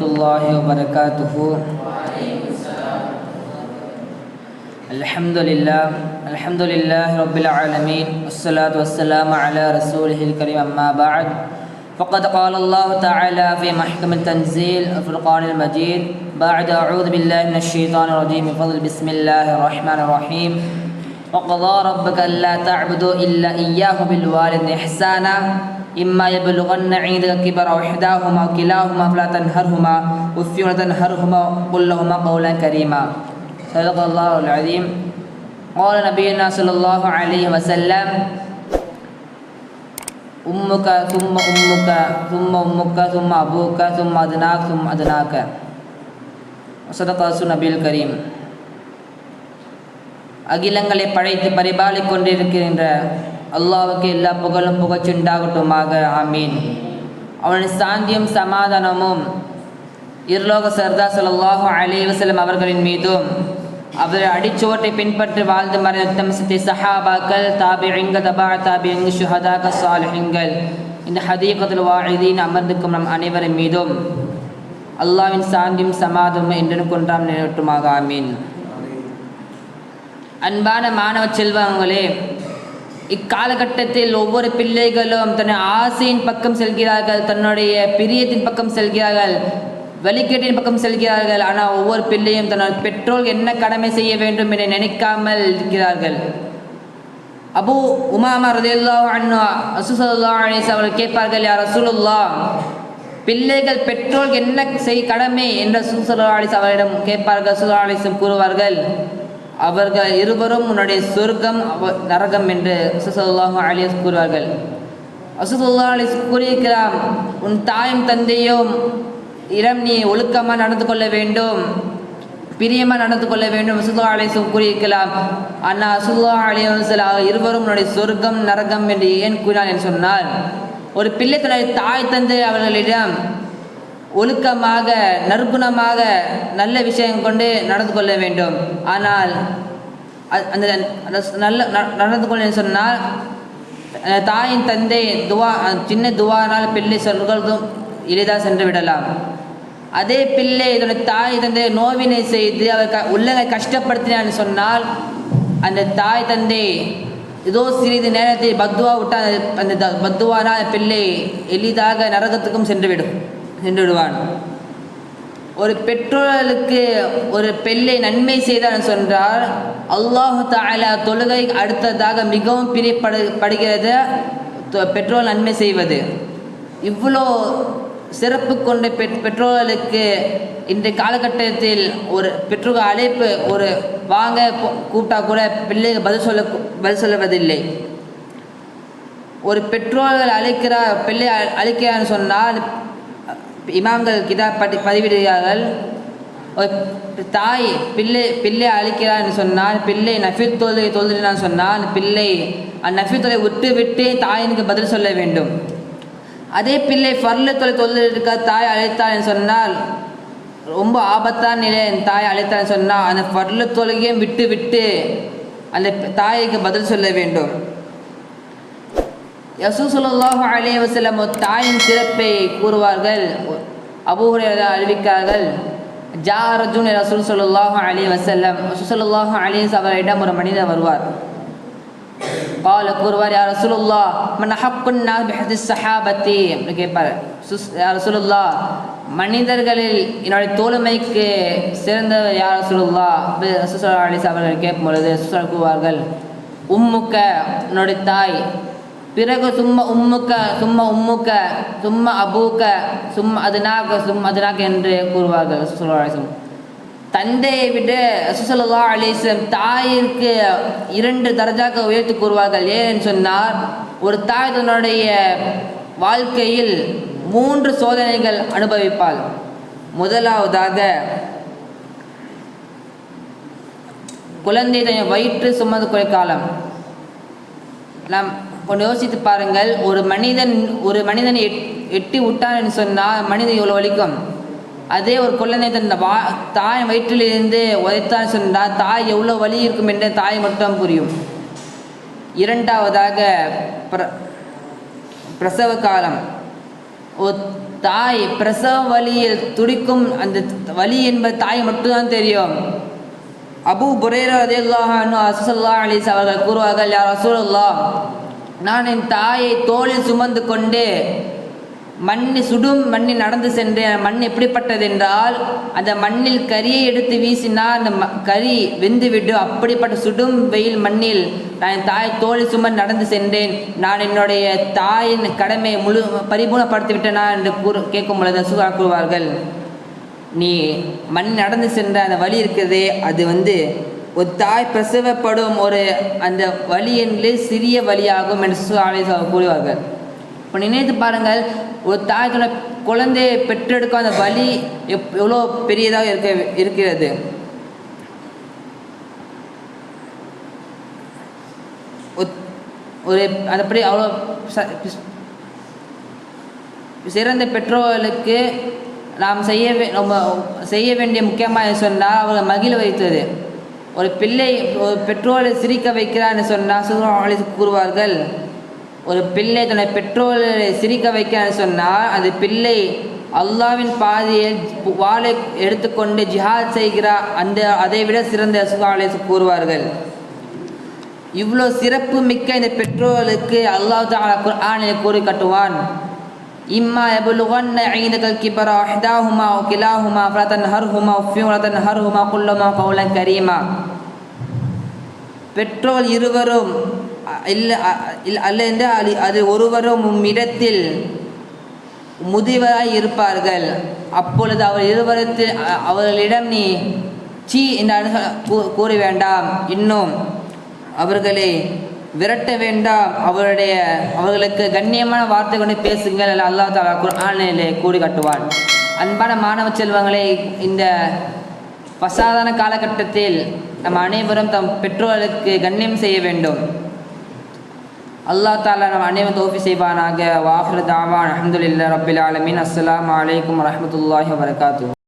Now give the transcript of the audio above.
ورحمة الله وبركاته الحمد لله الحمد لله رب العالمين والصلاة والسلام على رسوله الكريم أما بعد فقد قال الله تعالى في محكم التنزيل الفرقان المجيد بعد أعوذ بالله من الشيطان الرجيم بفضل بسم الله الرحمن الرحيم وقضى ربك ألا تعبدوا إلا إياه بالوالد إحسانا. إما يبلغن عندك كبر أو إحداهما أو كلاهما فلا تنهرهما وفي ولا تنهرهما قل لهما قولا كريما. صدق الله العظيم. قال نبينا صلى الله عليه وسلم أمك ثم أمك ثم أمك ثم أبوك ثم أدناك ثم أدناك. صدق رسول نبي الكريم. அகிலங்களை படைத்து பரிபாலிக் கொண்டிருக்கின்ற அல்லாவுக்கு எல்லா புகழும் புகச்சுண்டாகட்டுமாக ஆமீன். அவனின் சாந்தியும் சமாதானமும் இருலோக சர்தா ஸல்லல்லாஹு அலிவசலம் அவர்களின் மீதும் அவர் அடிச்சுவட்டை பின்பற்றி வாழ்ந்து மறைத்தம் சித்தி சஹாபாக்கள் தாபிங்க தபா தாபிங்க ஷுஹதாக சாலிஹிங்கள் இந்த ஹதீகத்தில் வாழிதீன் அமர்ந்துக்கும் நம் அனைவரின் மீதும் அல்லாவின் சாந்தியும் சமாதமும் என்றும் கொன்றாம் நினைவட்டுமாக ஆமீன். அன்பான மாணவ செல்வங்களே இக்காலகட்டத்தில் ஒவ்வொரு பிள்ளைகளும் தன் ஆசையின் பக்கம் செல்கிறார்கள் தன்னுடைய பிரியத்தின் பக்கம் செல்கிறார்கள் வழிகேட்டின் பக்கம் செல்கிறார்கள் ஆனால் ஒவ்வொரு பிள்ளையும் தன்னுடைய பெற்றோர் என்ன கடமை செய்ய வேண்டும் என நினைக்காமல் இருக்கிறார்கள். அபு உமாமா ரதேல்லா அண்ணா அசுசல்லா அணிஸ் அவர்கள் கேட்பார்கள் யார் அசுலுல்லா பிள்ளைகள் பெற்றோர் என்ன செய் கடமை? என்ற சுசல்லா அலிஸ் அவரிடம் கேட்பார்கள் சுல்லா கூறுவார்கள் அவர்கள் இருவரும் உன்னுடைய சொர்க்கம் அவ- நரகம் என்று அசுசல்லாஹு அலிஸ் கூறுவார்கள். அசுசல்லா அலிஸ் கூறியிருக்கிறார் உன் தாயும் தந்தையும் இடம் நீ ஒழுக்கமாக நடந்து கொள்ள வேண்டும் பிரியமாக நடந்து கொள்ள வேண்டும் சுல்லா அலிசும் கூறியிருக்கலாம் ஆனால் சுல்லா அலிவசலா இருவரும் உன்னுடைய சொர்க்கம் நரகம் என்று ஏன் கூறினார் என்று சொன்னார் ஒரு பிள்ளை தன்னுடைய தாய் தந்தை அவர்களிடம் ஒழுக்கமாக நற்குணமாக நல்ல விஷயம் கொண்டு நடந்து கொள்ள வேண்டும். ஆனால் அந்த நல்ல ந- நடந்து கொள்ள சொன்னால் தாயின் தந்தை துவா சின்ன துவானால் பிள்ளை சொல்களும் எளிதாக சென்று விடலாம். அதே பிள்ளை இதனுடைய தாய் தந்தை நோவினை செய்து அவர் க உள்ளங்கை கஷ்டப்படுத்தினான்னு சொன்னால் அந்த தாய் தந்தை ஏதோ சிறிது நேரத்தில் பத்துவா விட்டால் அந்த- த- பத்துவானால் பிள்ளை எளிதாக நரகத்துக்கும் சென்றுவிடும் சென்று விடுவான் ஒரு பெற்றோர்களுக்கு ஒரு பிள்ளை நன்மை செய்தான் சொன்னால் அல்லாஹு தாலா தொழுகை அடுத்ததாக மிகவும் பிரியப்படு படுகிறது. பெற்றோர் நன்மை செய்வது. இவ்வளோ சிறப்பு கொண்ட பெ பெற்றோர்களுக்கு இன்றைய காலகட்டத்தில் ஒரு பெற்றோர் அழைப்பு ஒரு வாங்க கூப்பிட்டா கூட பிள்ளைகள் பதில் சொல்ல பதில் சொல்லுவதில்லை ஒரு பெற்றோர்கள் அழைக்கிறார் பிள்ளை அ- அழைக்கிறான்னு சொன்னால் இமாம்கள் கிதா படி பதிவிடுகிறார்கள். ஒரு தாய் பிள்ளை பிள்ளை அழைக்கிறான்னு சொன்னால் பிள்ளை நஃபில் தொழுகை தொழுதுனான்னு சொன்னால் பிள்ளை அந்த நஃபில் தொலை விட்டு விட்டு தாயினுக்கு பதில் சொல்ல வேண்டும். அதே பிள்ளை ஃபர்ல தொலை தொழுதுக்க தாய் அழைத்தான்னு சொன்னால் ரொம்ப ஆபத்தான நிலை என் தாய் அழைத்தாள் சொன்னால் அந்த ஃபர்ல தொழுகையும் விட்டு விட்டு அந்த தாய்க்கு பதில் சொல்ல வேண்டும். யசூசுல்லாஹு அலைஹி வஸல்லம் ஒரு தாயின் சிறப்பை கூறுவார்கள் அபூஹுரையா அறிவிக்கிறார்கள் ஜா ரஜுன் ரசூல் ஸல்லல்லாஹு அலைஹி வஸல்லம் ரசூலுல்லாஹு அலைஹி அவரிடம் ஒரு மனிதர் வருவார் قال கூறுவார் யா ரசூலுல்லாஹ் மன் அஹக்குன் நாஸ் பிஹதி ஸஹாபத்தி அப்படி கேட்பார் சுஸ் யா ரசூலுல்லாஹ் மனிதர்களில் என்னுடைய தோழமைக்கு சிறந்தவர் யா ரசூலுல்லாஹ் அப்படி ரசூல் ஸல்லல்லாஹு அலைஹி வஸல்லம் அவர்கள் கேட்கும் பொழுது ரசூல் கூறுவார்கள் உம்முக்க உன்னுடைய தாய் பிறகு சும்மா உம்முக்க சும்மா உம்முக்க சும்மா அபூக்க சும்மா அதுனாக சும்மா அதுனாக என்று கூறுவார்கள் ரசூல் தந்தையை விட சுசலா அலிசம் தாயிற்கு இரண்டு தரஜாக்க உயர்த்தி கூறுவார்கள். ஏன்னு சொன்னார் ஒரு தாய் தன்னுடைய வாழ்க்கையில் மூன்று சோதனைகள் அனுபவிப்பாள். முதலாவதாக குழந்தை தன் வயிற்று சுமந்து குறைக்காலம் காலம் நாம் கொண்டு யோசித்து பாருங்கள் ஒரு மனிதன் ஒரு மனிதன் எட் எட்டி விட்டான்னு சொன்னால் மனிதன் இவ்வளோ வலிக்கும்? அதே ஒரு குழந்தை தன் வா தாய் வயிற்றிலிருந்து உதைத்தான் சொன்னால் தாய் எவ்வளோ வலி இருக்கும் என்று தாய் மட்டும் புரியும். இரண்டாவதாக பிர பிரசவ காலம். ஒரு தாய் பிரசவ வழியில் துடிக்கும் அந்த வலி என்பது தாய் மட்டும்தான் தெரியும். அபு புரேரா ரதியல்லாஹு அசுசல்லா அலிஸ் அவர்கள் கூறுவார்கள் யார் ரசூலுல்லாஹ் நான் என் தாயை தோளில் சுமந்து கொண்டு மண் சுடும் மண்ணில் நடந்து சென்றேன் மண் எப்படிப்பட்டது என்றால் அந்த மண்ணில் கரியை எடுத்து வீசினால் அந்த ம கறி வெந்துவிடும். அப்படிப்பட்ட சுடும் வெயில் மண்ணில் நான் என் தாய் தோளில் சுமந்து நடந்து சென்றேன். நான் என்னுடைய தாயின் கடமை முழு பரிபூர்ணப்படுத்தி விட்டேனா என்று கூறு கேட்கும் பொழுது சுகா கூறுவார்கள் நீ மண் நடந்து சென்ற அந்த வழி இருக்கிறதே அது வந்து ஒரு தாய் பிரசவப்படும் ஒரு அந்த வலி என்று சிறிய வலியாகும் என்று சுகாலை கூறுவார்கள். இப்போ நினைத்து பாருங்கள் ஒரு தாய் தன்னோட குழந்தையை பெற்றெடுக்கும் அந்த வலி எப் எவ்வளோ பெரியதாக இருக்க இருக்கிறது? ஒத்- ஒரு அதுபடி அவ்வளோ சிறந்த பெற்றோர்களுக்கு நாம் செய்ய நம்ம செய்ய வேண்டிய முக்கியமாக சொன்னால் அவரை மகிழ வைத்தது. ஒரு பிள்ளை ஒரு பெற்றோரை சிரிக்க வைக்கிறான்னு சொன்னால் சுகுமாரி கூறுவார்கள். ஒரு பிள்ளை தன்னை பெற்றோரை சிரிக்க வைக்கிறான்னு சொன்னால் அந்த பிள்ளை அல்லாவின் பாதியை வாளை எடுத்துக்கொண்டு ஜிஹாத் செய்கிறார் அந்த அதை விட சிறந்த சுகாலை கூறுவார்கள். இவ்வளோ சிறப்பு மிக்க இந்த பெற்றோர்களுக்கு அல்லாஹ் தாலா குர்ஆனில் கூறி கட்டுவான். இம்மா يبلغن عندك الكبر احداهما او كلاهما فلا تنهرهما وف ولا تنهرهما قل لهما قولا كريما பெற்றோர் இருவரும் அ- இல்ல அ- இல்ல- அல்ல என்றால் அது- அது ஒருவரும் உம்மிடத்தில் முதியவராய் இருப்பார்கள் அப்பொழுது அவர் இருவரத்தில் அ- அவர்களிடம் நீ சீ என்று அணுக கூ- கூற வேண்டாம் இன்னும் அவர்களை விரட்ட வேண்டாம். அவருடைய அவர்களுக்கு கண்ணியமான வார்த்தை கொண்டு பேசுங்கள். அல்ல அல்லாஹ் தாலா குர்ஆனிலே கூறி காட்டுவான். அன்பான மாணவ செல்வங்களை இந்த பசாதான காலகட்டத்தில் நம் அனைவரும் தம் பெற்றோர்களுக்கு கண்ணியம் செய்ய வேண்டும். அல்லாஹ் தாலா நம் அனைவரும் தோஃபி செய்வானாக. வாஹர் தாவான். அஹமதுல்லா ரபில் ஆலமின். அஸ்லாம் வலைக்கம் வரமத்துல்லாஹி வரகாத்து